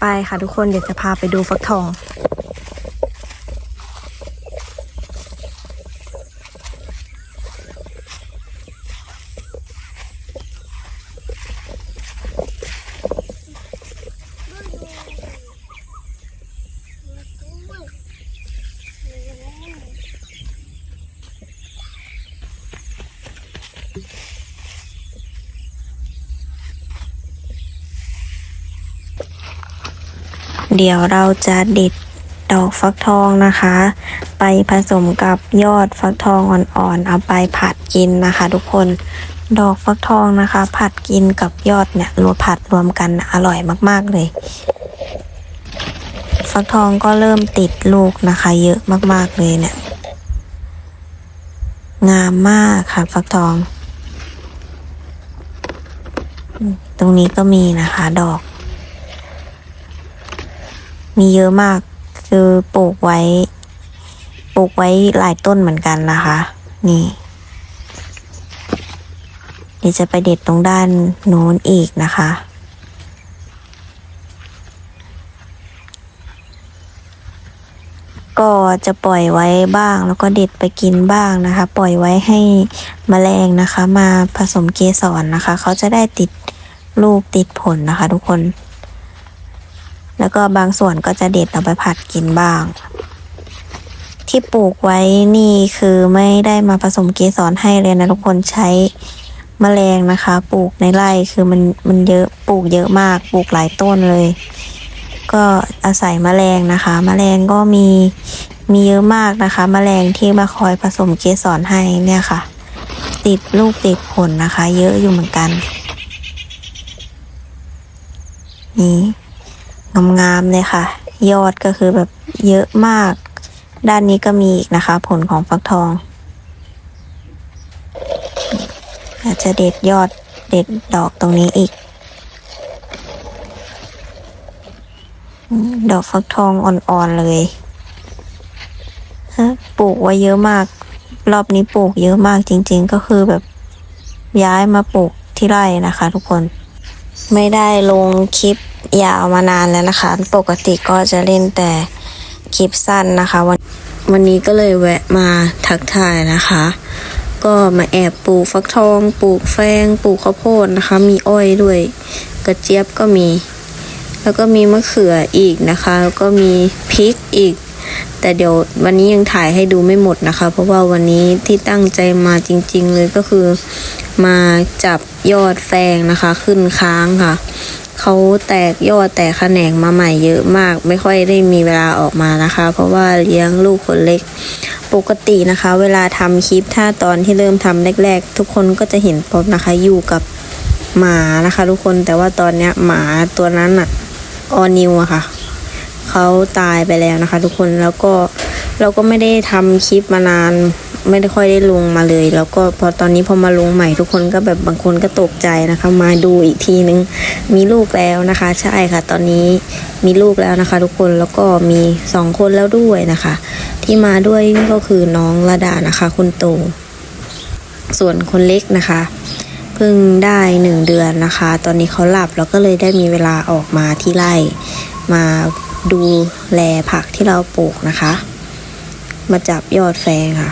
ไปค่ะทุกคนเดี๋ยวจะพาไปดูฟักทอง เดี๋ยวเราจะเด็ดดอกฟักทองนะคะ ไปผสมกับยอดฟักทองอ่อนๆเอาไปผัดกินนะคะ ทุกคนดอกฟักทองนะคะ ผัดกินกับยอดเนี่ยรวมผัดรวมกันอร่อยมากๆเลย ฟักทองก็เริ่มติดลูกนะคะ เยอะมากๆเลยเนี่ยงามมากค่ะ ฟักทอง ตรงนี้ก็มีนะคะ ดอก มีเยอะมาก คือปลูกไว้ ปลูกไว้หลายต้นเหมือนกันนะคะ นี่ เดี๋ยวจะไปเด็ดตรงด้านโน้นอีกนะคะ ก็จะปล่อยไว้บ้าง แล้วก็เด็ดไปกินบ้างนะคะ ปล่อยไว้ให้แมลงนะคะ มาผสมเกสรนะคะ เขาจะได้ติดลูกติดผลนะคะ ทุกคน แล้วก็บางส่วนก็จะเด็ดเอาไปผัดกินบ้าง ที่ปลูกไว้นี่คือไม่ได้มาผสมเกสรให้เลยนะทุกคนใช้แมลงนะคะ ปลูกในไร่คือมันมันเยอะปลูกเยอะมาก ปลูกหลายต้นเลย ก็อาศัยแมลงนะคะแมลงก็มีมีเยอะมากนะคะแมลงที่มาคอยผสมเกสรให้เนี่ยค่ะ ติดลูกติดผลนะคะ เยอะอยู่เหมือนกัน นี่ งามๆเลยค่ะ ยอดก็คือแบบเยอะมาก ด้านนี้ก็มีอีกนะคะ ผลของฟักทอง อาจจะเด็ดยอดเด็ดดอกตรงนี้อีก ดอกฟักทองอ่อนๆเลยฮะปลูกไว้เยอะมาก รอบนี้ปลูกเยอะมากจริง ๆ ก็คือแบบย้ายมาปลูกที่ไร่นะคะ ทุกคน ไม่ได้ลงคลิป ยาวมานานแล้วนะคะ ปกติก็จะเล่นแต่คลิปสั้นนะคะ วันวันนี้ก็เลยแวะมาทักทายนะคะ ก็มาแอบปลูกฟักทอง ปลูกแฟงปลูกข้าวโพดนะคะ มีอ้อยด้วยกระเจี๊ยบก็มี แล้วก็มีมะเขืออีกนะคะ แล้วก็มีพริกอีก แต่เดี๋ยววันนี้ยังถ่ายให้ดูไม่หมดนะคะ เพราะว่าวันนี้ที่ตั้งใจมาจริง ๆ เลยก็คือมาจับยอดแฟงนะคะ ขึ้นค้างค่ะ เขาแตกยอดแตกแขนงมาใหม่เยอะมาก ไม่ค่อยได้มีเวลาออกมานะคะ เพราะว่าเลี้ยงลูกคนเล็ก ปกตินะคะ เวลาทำคลิปถ้าตอนที่เริ่มทำแรก ๆ ทุกคนก็จะเห็นป๊อปนะคะ อยู่กับหมานะคะ ทุกคนแต่ว่าตอนเนี้ยหมาตัวนั้นอะออนิวอะค่ะเขาตายไปแล้วนะคะ ทุกคนแล้วก็เราก็ไม่ได้ทำคลิปมานาน ไม่ได้ค่อยได้ลงมาเลย แล้วก็พอตอนนี้พอมาลงใหม่ทุกคนก็แบบบางคนก็ตกใจนะคะ มาดูอีกทีนึงมีลูกแล้วนะคะ ใช่ค่ะ ตอนนี้มีลูกแล้วนะคะ ทุกคนแล้วก็มีสองคนแล้วด้วยนะคะ ที่มาด้วยนี่ก็คือน้องระดานะคะคุณโต ส่วนคนเล็กนะคะเพิ่งได้หนึ่งเดือนนะคะ ตอนนี้เขาหลับแล้วก็เลยได้มีเวลาออกมาที่ไร่มาดูแลผักที่เราปลูกนะคะ มาจับยอดแฟงค่ะ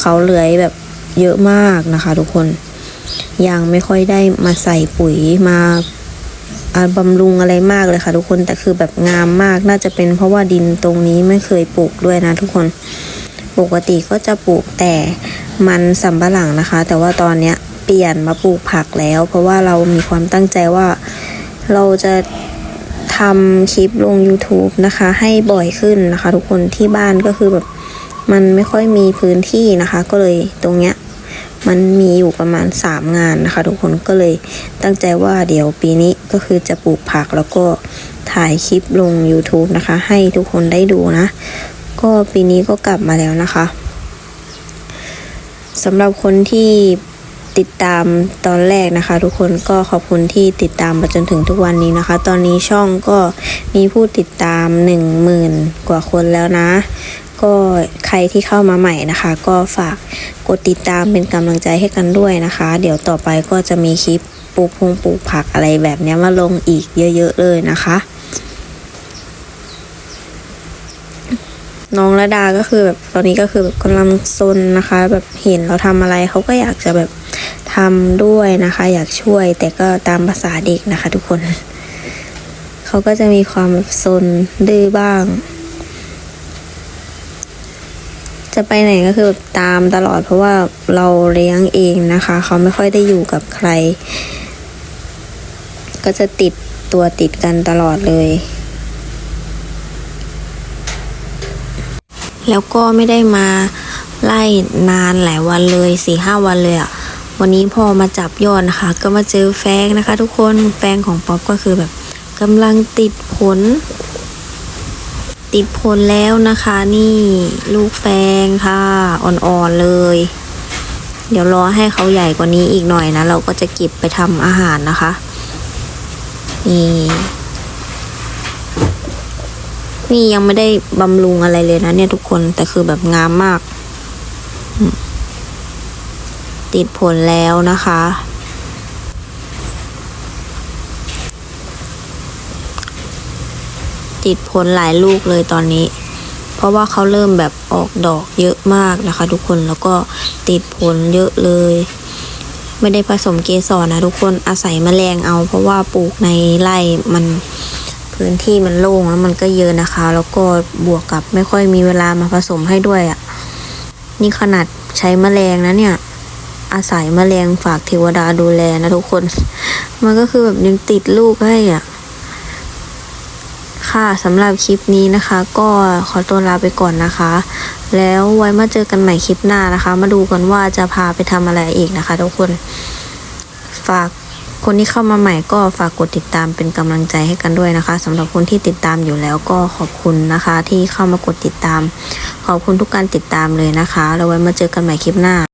เขาเลื้อยแบบเยอะมากนะคะ ทุกคน ยังไม่ค่อยได้มาใส่ปุ๋ยมาบำรุงอะไรมากเลยค่ะ ทุกคนแต่คือแบบงามมากน่าจะเป็นเพราะว่าดินตรงนี้ไม่เคยปลูกด้วยนะ ทุกคนปกติก็จะปลูกแต่มันสำปะหลังนะคะ แต่ว่าตอนเนี้ยเปลี่ยนมาปลูกผักแล้ว เพราะว่าเรามีความตั้งใจว่าเราจะทำคลิปลง YouTube นะคะ ให้บ่อยขึ้นนะคะ ทุกคนที่บ้านก็คือแบบ มันไม่ค่อยมีพื้นที่นะคะ ก็เลยตรงเนี้ยมันมีอยู่ประมาณ 3 งานนะคะ ทุกคนก็เลยตั้งใจว่าเดี๋ยวปีนี้ก็คือจะปลูกผักแล้วก็ถ่ายคลิปลง YouTube นะคะ ให้ทุกคนได้ดูนะ ก็ปีนี้ก็กลับมาแล้วนะคะสำหรับคนที่ติดตามตอนแรกนะคะ ทุกคนก็ขอบคุณที่ติดตามมาจนถึงทุกวันนี้นะคะ ตอนนี้ช่องก็มีผู้ติดตามหนึ่งหมื่นกว่าคนแล้วนะ ก็ใครที่เข้ามาใหม่นะคะ ก็ฝากกดติดตามเป็นกำลังใจให้กันด้วยนะคะ เดี๋ยวต่อไปก็จะมีคลิปปลูกพงปลูกผักอะไรแบบนี้มาลงอีกเยอะ ๆ เลยนะคะ น้องระดาก็คือแบบตอนนี้ก็คือแบบกำลังซนนะคะ แบบเห็นเราทำอะไรเขาก็อยากจะแบบทำด้วยนะคะ อยากช่วยแต่ก็ตามภาษาเด็กนะคะ ทุกคน เขาก็จะมีความแบบซนดื้อบ้าง จะไปไหนก็คือแบบตามตลอดเพราะว่าเราเลี้ยงเองนะคะ เขาไม่ค่อยได้อยู่กับใคร ก็จะติดตัวติดกันตลอดเลย แล้วก็ไม่ได้มาไล่นานหลายวันเลยสี่ห้าวันเลยอะ่ะวันนี้พอมาจับยอดนะคะ ก็มาเจอแฟงนะคะ ทุกคนแฟงของป๊อปก็คือแบบกำลังติดผล ติดผลแล้วนะคะนี่ลูกแฟงค่ะ อ่อนๆเลย เดี๋ยวรอให้เขาใหญ่กว่านี้อีกหน่อยนะ เราก็จะเก็บไปทำอาหารนะคะ นี่นี่ยังไม่ได้บำรุงอะไรเลยนะเนี่ยทุกคนแต่คือแบบงามมาก ติดผลแล้วนะคะ ติดผลหลายลูกเลยตอนนี้ เพราะว่าเขาเริ่มแบบออกดอกเยอะมากนะคะ ทุกคนแล้วก็ติดผลเยอะเลย ไม่ได้ผสมเกสรนะทุกคนอาศัยมแมลงเอา เพราะว่าปลูกในไร่มันพื้นที่มันโล่งแล้วมันก็เยอะนะคะ แล้วก็บวกกับไม่ค่อยมีเวลามาผสมให้ด้วยอะ่ะนี่ขนาดใช้มแมลงนะเนี่ย อาศัยมแมลงฝากเทวดาดูแลนะทุกคน มันก็คือแบบยังติดลูกให้อะ ค่ะสำหรับคลิปนี้นะคะ ก็ขอตัวลาไปก่อนนะคะ แล้วไว้มาเจอกันใหม่คลิปหน้านะคะ มาดูกันว่าจะพาไปทำอะไรอีกนะคะทุกคนฝากคนที่เข้ามาใหม่ก็ฝากกดติดตามเป็นกำลังใจให้กันด้วยนะคะสำหรับคนที่ติดตามอยู่แล้วก็ขอบคุณนะคะ ที่เข้ามากดติดตาม ขอบคุณทุกการติดตามเลยนะคะ แล้วไว้มาเจอกันใหม่คลิปหน้า